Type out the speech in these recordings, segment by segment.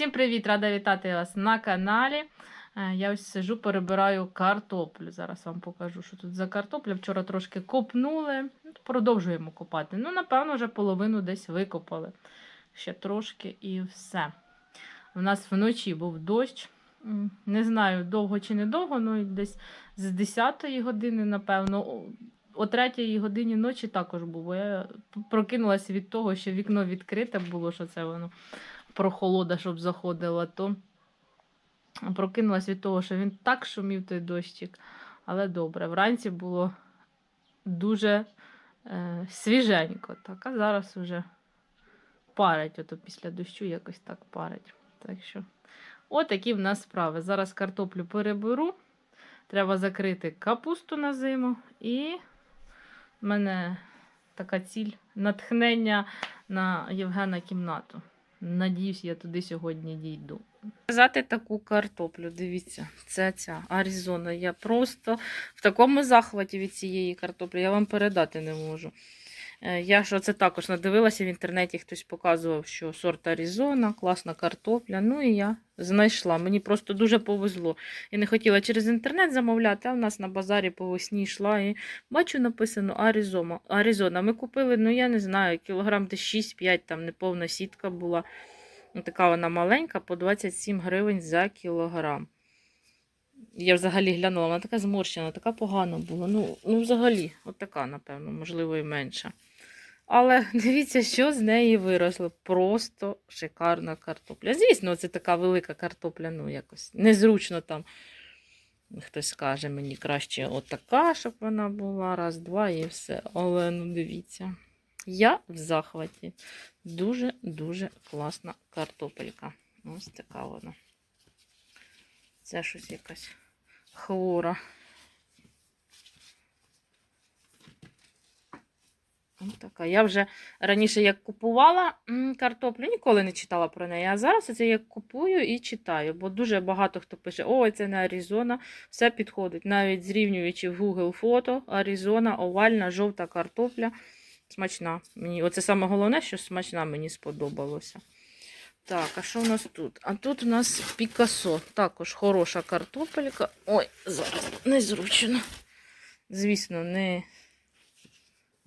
Всім привіт! Рада вітати вас на каналі. Е, Я ось сижу, перебираю картоплю. Зараз вам покажу, що тут за картопля. Вчора трошки копнули, ну, продовжуємо копати. Ну, напевно, вже половину десь викопали. Ще трошки і все. У нас вночі був дощ. Не знаю, довго чи недовго, ну десь з 10 години, напевно. О- О 3 годині ночі також був. Я прокинулася від того, що вікно відкрите було, що це воно прохолода, щоб заходила, то прокинулась від того, що він так шумів той дощик. Але добре, вранці було дуже е, свіженько. Так, а зараз вже парить, ото після дощу якось так парить. Так що, отакі в нас справи. Зараз картоплю переберу. Треба закрити капусту на зиму. І в мене така ціль натхнення на Євгена кімнату. Надіюсь, я туди сьогодні дійду. Казати таку картоплю, дивіться, це ця Аризона. Я просто в такому захваті від цієї картоплі, я вам передати не можу. Е, Я ж оце також надивилася в інтернеті, хтось показував, що сорт Аризона, класна картопля. Ну і я знайшла. Мені просто дуже повезло. Я не хотіла через інтернет замовляти, а в нас на базарі по весні йшла і бачу написано Аризона. Аризона. Ми купили, ну я не знаю, кілограм десь 6-5, там неповна сітка була. Ну, Така вона маленька, по 27 гривень за кілограм. Я взагалі глянула, вона така зморщена, така погана була. Ну, ну взагалі, от така, напевно, можливо, і менша. Але дивіться, що з неї виросло. Просто шикарна картопля. Звісно, це така велика картопля, ну якось незручно там. Хтось скаже мені краще отака, щоб вона була, раз, два і все. Але ну дивіться. Я в захваті. Дуже-дуже класна картопелька. Ось така вона. Це щось якась хвора. Ось така. Я вже раніше як купувала картоплю, ніколи не читала про неї. А зараз це як купую і читаю, бо дуже багато хто пише: ой, це не Аризона, все підходить. Навіть зрівнюючи в Google фото, Аризона, овальна, жовта картопля. Смачна. Мені, оце саме головне, що смачна мені сподобалося. Так, а що у нас тут? А тут у нас Пікасо. Також хороша картопелька. Ой, зараз незручно. Звісно, не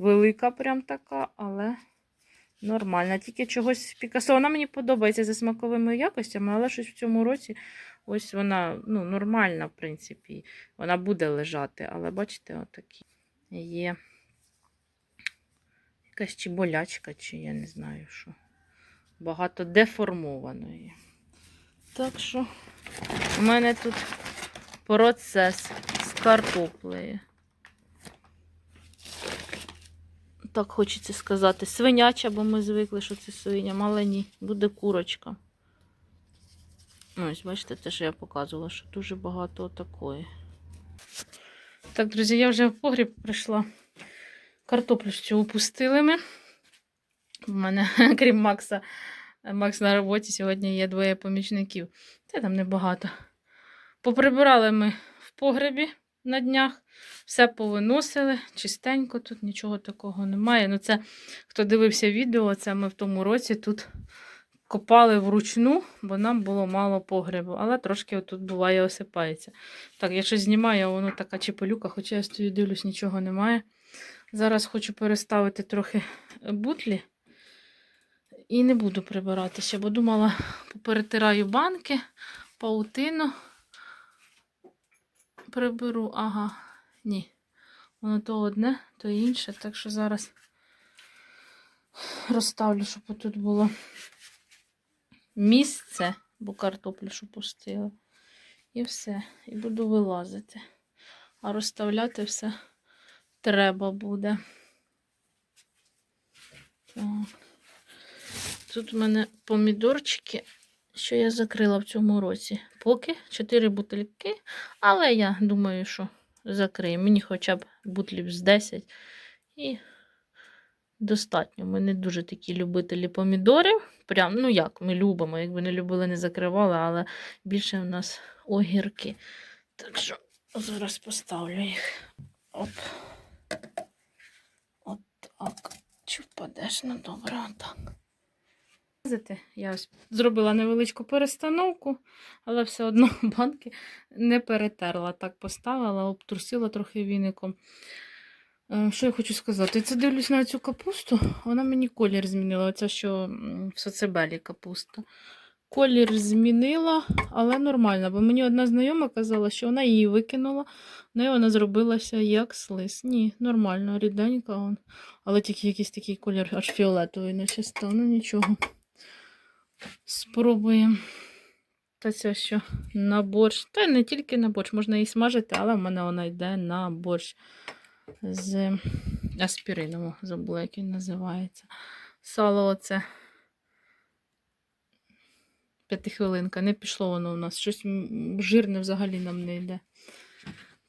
велика прям така, але нормальна. Тільки чогось Пікасо. Вона мені подобається за смаковими якостями, але щось в цьому році ось вона ну, нормальна, в принципі. Вона буде лежати, але бачите, отакі є. Якась чи болячка, чи я не знаю що. Багато деформованої. Так що у мене тут процес з картоплею. Так хочеться сказати. Свиняча, бо ми звикли, що це свиня, але ні, буде курочка. Ось, бачите, те, що я показувала, що дуже багато такої. Так, друзі, я вже в погріб прийшла. Картоплю цю опустили ми. У мене, крім Макса, Макс на роботі сьогодні є двоє помічників. Це там небагато. Поприбирали ми в погребі на днях, все повиносили, чистенько, тут нічого такого немає. Ну, це, хто дивився відео, це ми в тому році тут копали вручну, бо нам було мало погребу, але трошки тут буває осипається. Так, я щось знімаю, воно така чепелюка, хоча я стою, дивлюсь, нічого немає. Зараз хочу переставити трохи бутлі. І не буду прибирати ще, бо думала, поперетираю банки, паутину приберу. Ага, ні. Воно то одне, то інше. Так що зараз розставлю, щоб тут було місце, бо картоплю що пустила. І все. І буду вилазити. А розставляти все треба буде. Так. Тут в мене помідорчики, що я закрила в цьому році. Поки 4 бутильки, але я думаю, що закрию. Мені хоча б бутлів з 10 і достатньо. Ми не дуже такі любителі помідорів. Прям, ну як, ми любимо, якби не любили, не закривали, але більше в нас огірки. Так що зараз поставлю їх. Оп. От так. Чи впадеш? Ну добре, отак. Я ось зробила невеличку перестановку, але все одно банки не перетерла. Так поставила, обтрусила трохи віником. Е, Що я хочу сказати? Це дивлюсь на цю капусту, вона мені колір змінила. Оця що в соцебелі капуста. Колір змінила, але нормально, бо мені одна знайома казала, що вона її викинула, неї вона зробилася як слиз. Ні, нормально, ріденька. Але тільки якийсь такий колір аж фіолетовий наче став. Ну нічого. Спробуємо. Та це що на борщ. Та не тільки на борщ, можна і смажити, але в мене вона йде на борщ з аспірином. Забула, як він називається. Сало оце. П'ятихвилинка. Не пішло воно у нас. Щось жирне взагалі нам не йде.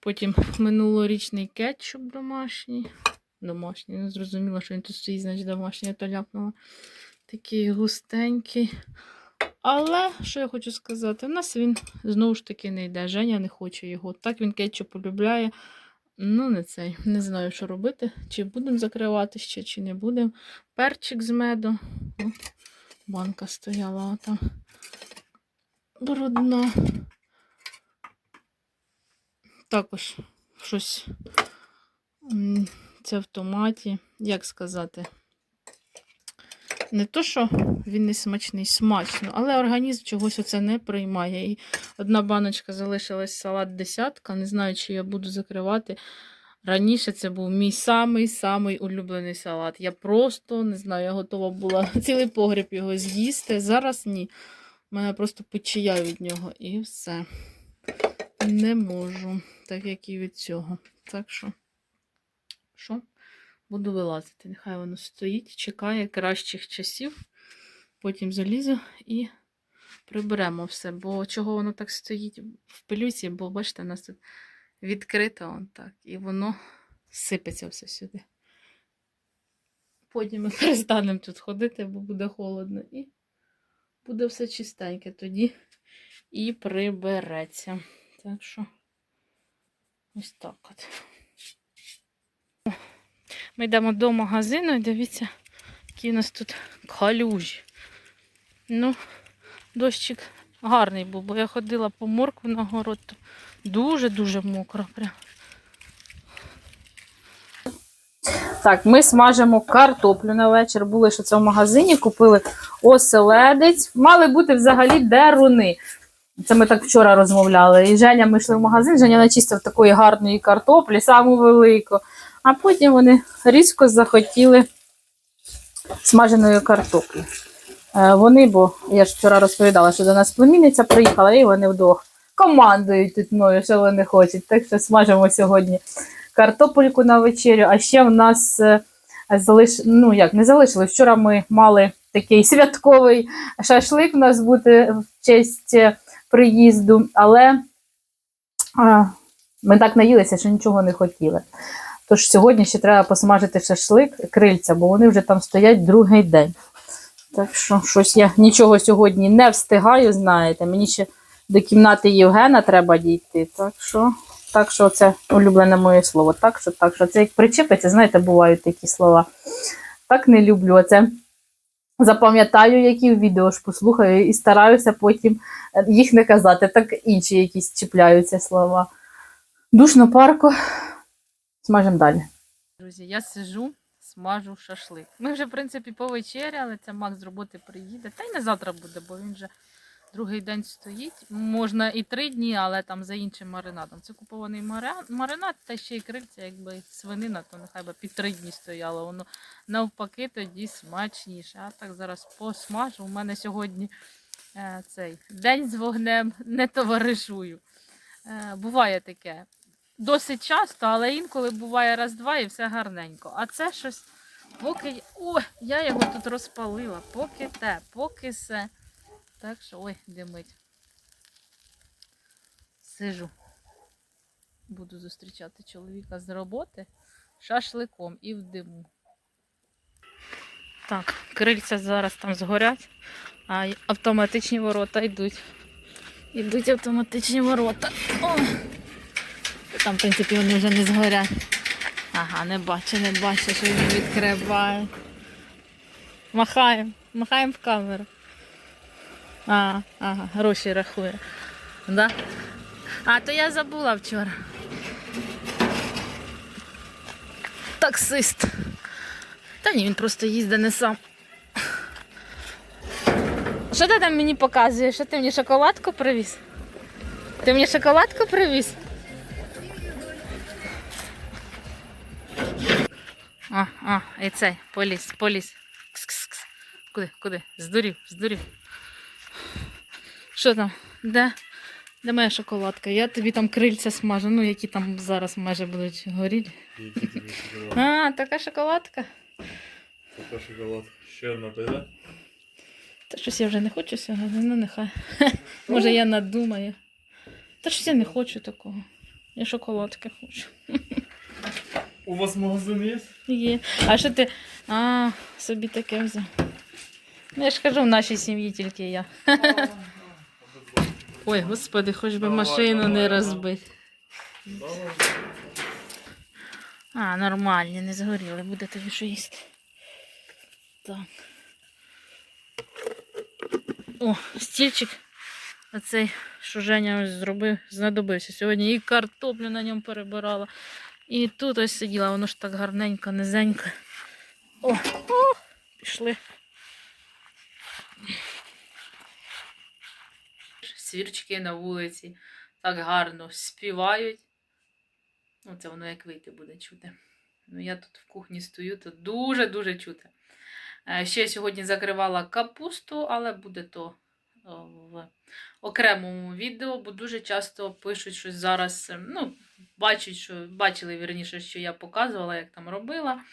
Потім минулорічний кетчуп домашній. Домашній. Не зрозуміла, що він тут стоїть, значить домашній, я то ляпнула. Такий густенький. Але, що я хочу сказати, в нас він знову ж таки не йде. Женя не хоче його. Так він кетчуп полюбляє. Ну, не цей. Не знаю, що робити. Чи будемо закривати ще, чи не будемо. Перчик з меду. О, банка стояла там. Брудна. Також щось. Це в томаті. Як сказати? Не то, що він не смачний, смачно, але організм чогось оце не приймає. І одна баночка залишилась салат десятка. Не знаю, чи я буду закривати. Раніше це був мій самий-самий улюблений салат. Я просто не знаю, я готова була цілий погріб його з'їсти. Зараз ні. У мене просто печія від нього і все. Не можу, так як і від цього. Так що, що? Буду вилазити. Нехай воно стоїть, чекає кращих часів. Потім залізу і приберемо все. Бо чого воно так стоїть в пилюці, бо бачите, у нас тут відкрито он так, і воно сипеться все сюди. Потім ми перестанемо тут ходити, бо буде холодно. І буде все чистеньке тоді і прибереться. Так що, ось так от. Ми йдемо до магазину і дивіться, які у нас тут калюжі. Ну, дощик гарний був, бо я ходила по моркву на город, то дуже-дуже мокро. Прям. Так, ми смажимо картоплю на вечір. Були що це в магазині, купили оселедець. Мали бути взагалі деруни. Це ми так вчора розмовляли. І Женя, ми йшли в магазин, Женя начистив такої гарної картоплі, саму велику. А потім вони різко захотіли смаженої картоплі. Е, Вони, бо я ж вчора розповідала, що до нас племінниця приїхала, і вони вдвох командують тут мною, що вони хочуть. Так що смажимо сьогодні картопельку на вечерю. А ще в нас е, залиш... ну як не залишилось. Вчора ми мали такий святковий шашлик у нас бути в честь е, приїзду, але ми так наїлися, що нічого не хотіли. Тож сьогодні ще треба посмажити шашлик, крильця, бо вони вже там стоять другий день. Так що щось я нічого сьогодні не встигаю, знаєте. Мені ще до кімнати Євгена треба дійти. Так що, так що це улюблене моє слово. Так що, так що це як причепиться, знаєте, бувають такі слова. Так не люблю. Оце запам'ятаю, які відео ж послухаю, і стараюся потім їх не казати. Так інші якісь чіпляються слова. Душно парко. Смажемо далі. Друзі, я сижу, смажу шашлик. Ми вже, в принципі, повечеряли, це Макс з роботи приїде. Та й не завтра буде, бо він вже другий день стоїть. Можна і три дні, але там за іншим маринадом. Це купований маринад, та ще й крильця, якби свинина, то нехай би під три дні стояло. Воно навпаки тоді смачніше. А так зараз посмажу. У мене сьогодні е, цей день з вогнем не товаришую. Е, буває таке досить часто, але інколи буває раз-два і все гарненько. А це щось, поки. О, я його тут розпалила, поки те, поки все. Так що, ой, димить. Сижу. Буду зустрічати чоловіка з роботи шашликом і в диму. Так, крильця зараз там згорять, а автоматичні ворота йдуть. Йдуть автоматичні ворота. О! Там, в принципі, вони вже не згорять. Ага, не бачу, не бачу, що він відкриває. Махаємо, махаємо в камеру. А, ага, гроші рахує. Да? А, то я забула вчора. Таксист. Та ні, він просто їздить не сам. Що ти там мені показуєш? Що ти мені шоколадку привіз? Ти мені шоколадку привіз? А, і цей, поліз, поліз. Кс-кс-кс. Куди, куди? Здурів, здурів. Що там? Де? Де моя шоколадка? Я тобі там крильця смажу, ну які там зараз майже будуть горіти. Які тобі шоколад? А, така шоколадка. Така шоколад. Ще одна піде? Та щось я вже не хочу сьогодні, ну нехай. Може я надумаю. Та щось я не хочу такого. Я шоколадки хочу. У вас магазин є? Є. А що ти. А, собі таке взяв. Ну я ж кажу, в нашій сім'ї тільки я. Ой, господи, хоч би машину не розбити. А, нормальні, не згоріли, буде тобі що їсти. Так. О, стільчик. Оцей, що Женя ось зробив, знадобився. Сьогодні і картоплю на ньому перебирала. І тут ось сиділа, воно ж так гарненько, низенько. О, о, пішли. Свірчки на вулиці так гарно співають. Ну, це воно як вийти буде чути. Ну, я тут в кухні стою, то дуже-дуже чути. Е, Ще сьогодні закривала капусту, але буде то в окремому відео, бо дуже часто пишуть щось зараз. е, Ну, бачать, що, бачили вірніше, що я показувала, як там робила.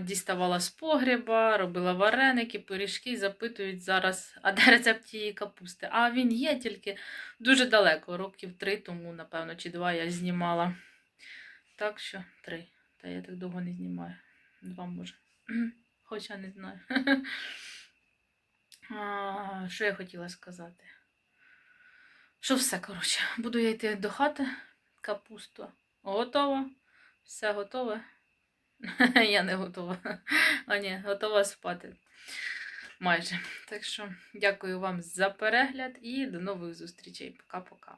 Діставала з погріба, робила вареники, пиріжки запитують зараз, а де рецепт тієї капусти. А він є тільки дуже далеко, років три тому, напевно, чи два я знімала. Так що три. Та я так довго не знімаю. Два може. Хоча не знаю. А, що я хотіла сказати? Що все, коротше, буду я йти до хати. Капуста готова. Все готове. Я не готова. А ні, готова спати. Майже. Так що дякую вам за перегляд і до нових зустрічей. Пока-пока.